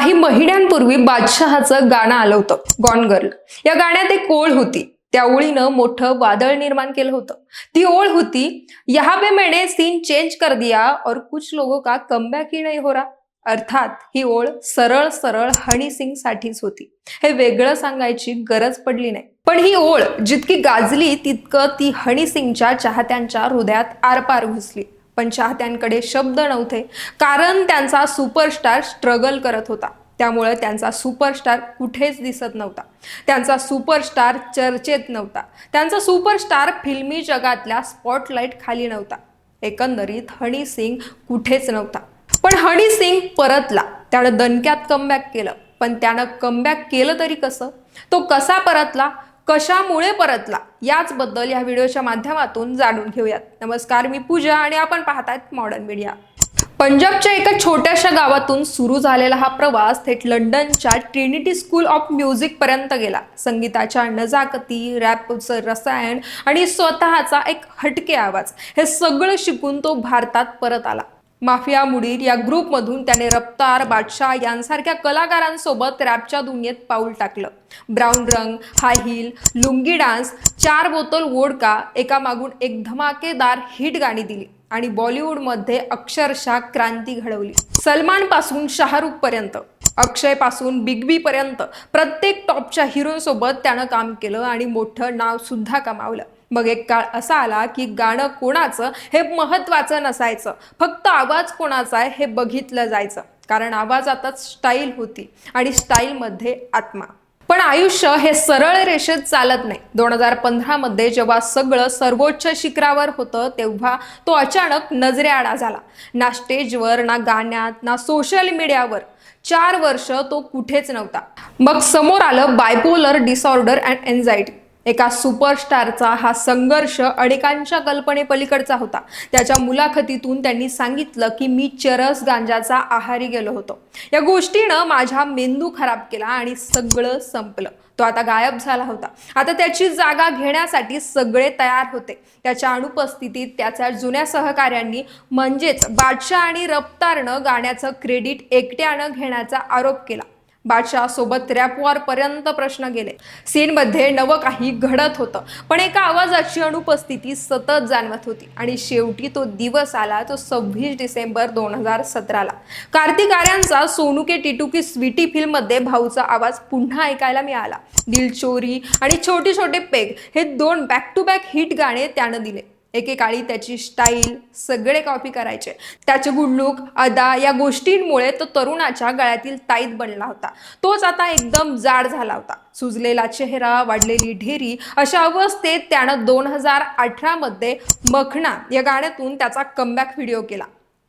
काही महिन्यांपूर्वी बादशहाचं गाणं आलं होतं गॉन गर्ल या गाण्यात एक ओळ होती. त्या ओळीनं मोठं वादळ निर्माण केलं होतं. ती ओळ होती यहाँ पे मैंने सीन चेंज कर दिया और कुछ लोगों का कमबॅक ही नाही हो रहा. अर्थात ही ओळ सरळ सरळ हनी सिंग साठीच होती. हे वेगळं सांगायची गरज पडली नाही. पण ही ओळ जितकी गाजली तितकं ती हनी सिंगच्या चाहत्यांच्या हृदयात आरपार घुसली. पण चाहत्यांकडे शब्द नव्हते. कारण त्यांचा सुपरस्टार स्ट्रगल करत होता. त्यामुळे त्यांचा सुपरस्टार कुठेच दिसत नव्हता. त्यांचा सुपरस्टार चर्चेत नव्हता. त्यांचा सुपरस्टार फिल्मी जगातल्या स्पॉटलाईट खाली नव्हता. एकंदरीत हनी सिंग कुठेच नव्हता. पण हनी सिंग परतला. त्यानं दणक्यात कमबॅक केलं. पण त्यानं कमबॅक केलं तरी कसं? तो कसा परतला? कशामुळे परतला? याचबद्दल या व्हिडिओच्या माध्यमातून जाणून घेऊयात. नमस्कार मी पूजा आणि आपण पाहतायत मॉडर्न मीडिया पंजाबच्या एका छोट्याशा गावातून सुरू झालेला हा प्रवास थेट लंडनच्या ट्रिनिटी स्कूल ऑफ म्युझिक पर्यंत गेला. संगीताच्या नजाकती रॅपचं रसायन आणि स्वतःचा एक हटके आवाज हे सगळं शिकून तो भारतात परत आला. माफिया मुडीर या ग्रुपमधून त्याने रफ्तार बादशाह यांसारख्या कलाकारांसोबत रॅपच्या दुनियेत पाऊल टाकलं. ब्राऊन रंग हाय हिल लुंगी डान्स चार बोतल वोडका एका मागून एक धमाकेदार हिट गाणी दिली आणि बॉलिवूडमध्ये अक्षरशः क्रांती घडवली. सलमानपासून शाहरुख पर्यंत अक्षयपासून बिग बी पर्यंत प्रत्येक टॉपच्या हिरोसोबत त्यानं काम केलं आणि मोठं नाव सुद्धा कमावलं. मग एक काळ असा आला की गाणं कोणाचं हे महत्वाचं नसायचं. फक्त आवाज कोणाचा आहे हे बघितलं जायचं. कारण आवाजातच स्टाईल होती आणि स्टाईलमध्ये आत्मा. पण आयुष्य हे सरळ रेषेत चालत नाही. दोन हजार पंधरामध्ये जेव्हा सगळं सर्वोच्च शिखरावर होतं तेव्हा तो अचानक नजरेआडा झाला. ना स्टेजवर ना गाण्यात ना सोशल मीडियावर चार वर्ष तो कुठेच नव्हता. मग समोर आलं बायपोलर डिसऑर्डर अँड एन्झायटी एका सुपरस्टारचा हा संघर्ष अनेकांच्या कल्पनेपलीकडचा होता. त्याच्या मुलाखतीतून त्यांनी सांगितलं की मी चरस गांजाचा आहारी गेलो होतो. या गोष्टीनं माझा मेंदू खराब केला आणि सगळं संपलं. तो आता गायब झाला होता. आता त्याची जागा घेण्यासाठी सगळे तयार होते. त्याच्या अनुपस्थितीत त्याच्या जुन्या सहकाऱ्यांनी म्हणजेच बादशाह आणि रफ्तारनं गाण्याचं क्रेडिट एकट्यानं घेण्याचा आरोप केला. बादशाह सोबत रॅप पर्यंत प्रश्न गेले. सीनमध्ये नवं काही घडत होतं पण एका आवाजाची अनुपस्थिती सतत जाणवत होती आणि शेवटी तो दिवस आला तो सव्वीस डिसेंबर दोन हजार सतराला. कार्तिक आर्यांचा सोनू के टिटू की स्वीटी फिल्ममध्ये भाऊचा आवाज पुन्हा ऐकायला मिळाला. दिल चोरी आणि छोटे छोटे पेग हे दोन बॅक टू बॅक हिट गाणे त्यानं दिले. एकेकाळी त्याची स्टाईल सगळे कॉपी करायचे. त्याचे गुड लुक अदा या गोष्टींमुळे तो तरुणाच्या गळ्यातील ताईत बनला होता. तोच आता एकदम जाड झाला होता. सुजलेला चेहरा वाढलेली ढेरी अशा अवस्थेत त्यानं दोन हजार अठरामध्ये मखणा या गाण्यातून त्याचा कमबॅक व्हिडिओ केला.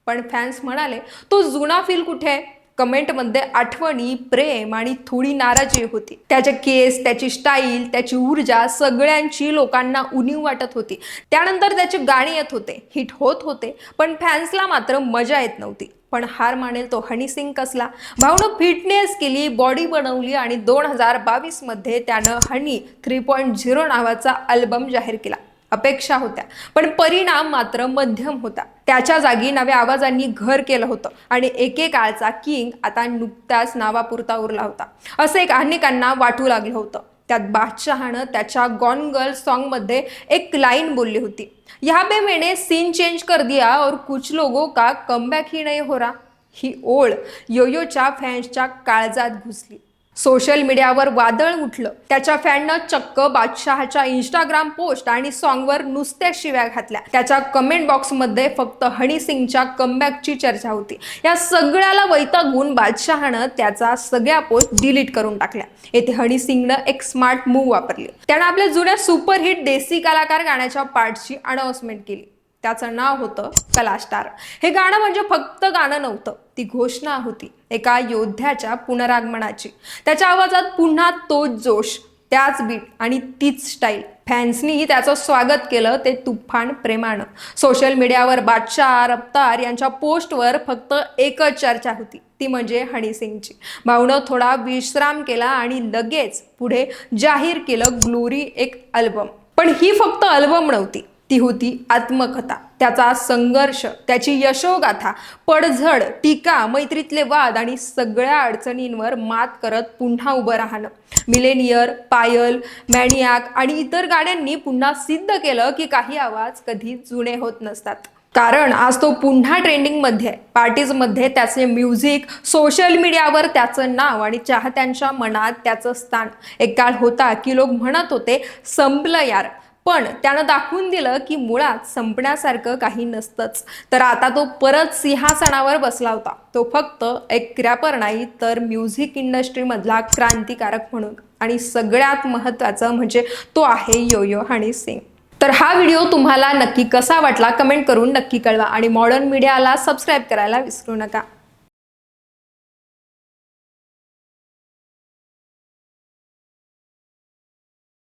पण फॅन्स म्हणाले तो जुना फील कुठे? आहे कमेंटमध्ये आठवणी प्रेम आणि थोडी नाराजी होती. त्याचे केस त्याची स्टाईल त्याची ऊर्जा सगळ्यांची लोकांना उणीव वाटत होती. त्यानंतर त्याचे गाणी येत होते. हिट होत होते. पण फॅन्सला मात्र मजा येत नव्हती. पण हार मानेल तो हनी सिंग कसला? भावनं फिटनेस केली बॉडी बनवली आणि दोन हजार बावीसमध्ये त्यानं हनी थ्री पॉईंट झिरो नावाचा अल्बम जाहीर केला. अपेक्षा होत्या. पण परिणाम मात्र मध्यम होता. त्याच्या जागी नव्या आवाजांनी घर केलं होतं आणि एकेकाळचा किंग आता नुकताच नावापुरता उरला होता. असं एक अनेकांना वाटू लागलं होतं. त्यात बादशहानं त्याच्या गॉन गर्ल सॉन्गमध्ये एक लाईन बोलली होती. यहाँ पे मैंने सीन चेंज कर दिया और कुछ लोगों का कमबॅक ही नाही हो रहा. ही ओळ योयोच्या फॅन्सच्या काळजात घुसली. सोशल मीडियावर वादळ उठलं. त्याच्या फॅननं चक्क बादशहाच्या इंस्टाग्राम पोस्ट आणि सॉन्गवर नुसत्या शिव्या घातल्या. त्याच्या कमेंट बॉक्समध्ये फक्त हनी सिंगच्या कमबॅकची चर्चा होती. या सगळ्याला वैतागून बादशहानं त्याचा सगळ्या पोस्ट डिलीट करून टाकल्या. येथे हनी सिंगनं एक स्मार्ट मूव वापरली. त्यानं आपल्या जुन्या सुपरहिट देसी कलाकार गाण्याच्या पार्टची अनाउन्समेंट केली. त्याचं नाव होतं कलास्टार. हे गाणं म्हणजे फक्त गाणं नव्हतं ती घोषणा होती एका योद्ध्याच्या पुनरागमनाची. त्याच्या आवाजात पुन्हा तोच जोश त्याच बीट आणि तीच स्टाईल फॅन्सनी त्याचं स्वागत केलं ते तुफान प्रेमानं. सोशल मीडियावर बादशाह रफ्तार यांच्या पोस्टवर फक्त एकच चर्चा होती ती म्हणजे हनी सिंगची भाऊनं थोडा विश्राम केला आणि लगेच पुढे जाहीर केलं ग्लोरी एक अल्बम पण ही फक्त अल्बम नव्हती ती होती आत्मकथा. त्याचा संघर्ष त्याची यशोगाथा पडझड टीका मैत्रीतले वाद आणि सगळ्या अडचणींवर मात करत पुन्हा उभं राहणं. मिलेनियर पायल मॅनियाक आणि इतर गाण्यांनी पुन्हा सिद्ध केलं की काही आवाज कधी जुने होत नसतात. कारण आज तो पुन्हा ट्रेंडिंगमध्ये आहे. पार्टीजमध्ये त्याचे म्युझिक सोशल मीडियावर त्याचं नाव आणि चाहत्यांच्या मनात त्याचं स्थान. एक काळ होता की लोक म्हणत होते संपलं यार. पण त्यानं दाखवून दिलं की मुळात संपण्यासारखं काही नसतंच. तर आता तो परत सिंहासनावर बसला होता. तो फक्त एक रॅपर नाही तर म्युझिक इंडस्ट्रीमधला क्रांतिकारक म्हणून. आणि सगळ्यात महत्त्वाचं म्हणजे तो आहे यो हनी सिंग. तर हा व्हिडिओ तुम्हाला नक्की कसा वाटला कमेंट करून नक्की कळवा. आणि मॉडर्न मीडियाला सबस्क्राईब करायला विसरू नका.